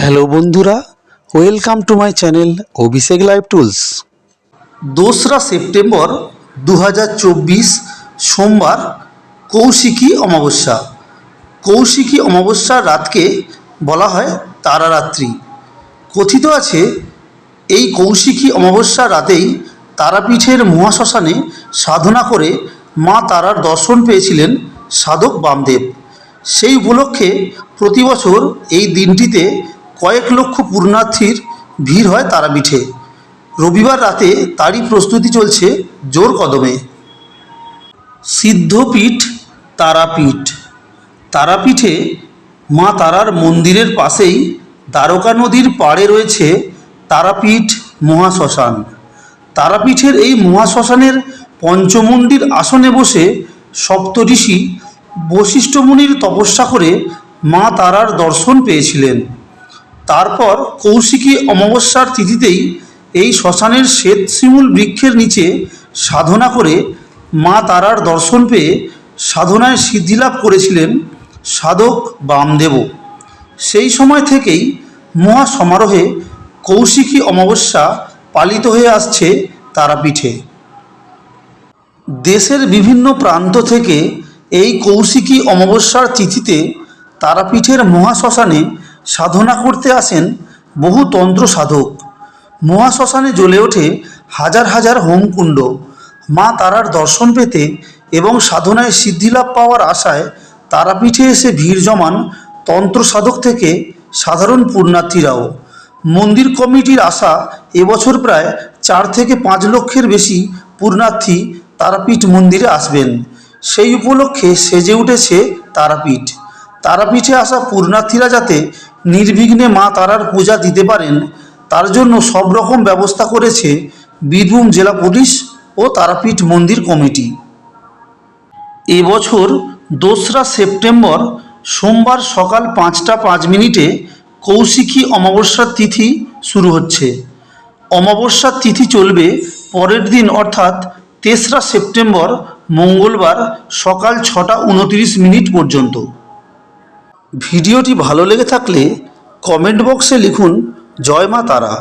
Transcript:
Hello বন্ধুরা। Welcome to my channel Abhishek live tools দোসরা September দু হাজার চব্বিশ সোমবার কৌশিকী অমাবস্যা। কৌশিকী অমাবস্যার রাতকে বলা হয় তারারাত্রি। কথিত আছে, এই কৌশিকী অমাবস্যার রাতেই তারাপীঠের মহাশ্মশানে সাধনা করে মা তারার দর্শন পেয়েছিলেন সাধক বামদেব। সেই উপলক্ষে প্রতি বছর এই দিনটিতে কয়েক লক্ষ পূর্ণার্থীর ভিড় হয় তারাপীঠে। রবিবার রাতে তারই প্রস্তুতি চলছে জোর কদমে। সিদ্ধপীঠ তারাপীঠ। তারাপীঠে মা তারার মন্দিরের পাশেই দ্বারকা নদীর পাড়ে রয়েছে তারাপীঠ মহাশ্মশান। তারাপীঠের এই মহাশ্মশানের পঞ্চমন্দির আসনে বসে সপ্তঋষি বশিষ্ঠ মুনির তপস্যা করে মা তারার দর্শন পেয়েছিলেন। তারপর কৌশিকী অমাবস্যার তিথিতেই এই শ্মশানের শ্বেত শিমুল বৃক্ষের নিচে সাধনা করে মা তারার দর্শন পেয়ে সাধনায় সিদ্ধিলাভ করেছিলেন সাধক বামদেব সেই সময় থেকেই মহা সমারোহে কৌশিকী অমাবস্যা পালিত হয়ে আসছে তারাপীঠে। দেশের বিভিন্ন প্রান্ত থেকে এই কৌশিকী অমাবস্যার তিথিতে তারাপীঠের মহাশ্মশানে সাধনা করতে আসেন বহু তন্ত্র সাধক। মহাশ্মশানে জ্বলে ওঠে হাজার হাজার হোমকুণ্ড। মা তারার দর্শন পেতে এবং সাধনায় সিদ্ধিলাভ পাওয়ার আশায় তারাপীঠে এসে ভিড় জমান তন্ত্র সাধক থেকে সাধারণ পুণ্যার্থীরাও। মন্দির কমিটির আশা এবছর প্রায় চার থেকে পাঁচ লক্ষের বেশি পুণ্যার্থী তারাপীঠ মন্দিরে আসবেন। সেই উপলক্ষে সেজে উঠেছে তারাপীঠ। তারাপীঠে আসা পুণ্যার্থীরা যাতে নির্বিঘ্নে মা তারার পূজা দিতে পারেন, তার জন্য সব রকম ব্যবস্থা করেছে বীরভূম জেলা পুলিশ ও তারাপীঠ মন্দির কমিটি। এবছর দোসরা সেপ্টেম্বর সোমবার সকাল পাঁচটা পাঁচ মিনিটে কৌশিকী অমাবস্যার তিথি শুরু হচ্ছে। অমাবস্যার তিথি চলবে পরের দিন, অর্থাৎ তেসরা সেপ্টেম্বর মঙ্গলবার সকাল ছটা উনতিরিশ মিনিট পর্যন্ত। ভিডিওটি ভালো লেগে থাকলে কমেন্ট বক্সে লিখুন জয় মা তারা।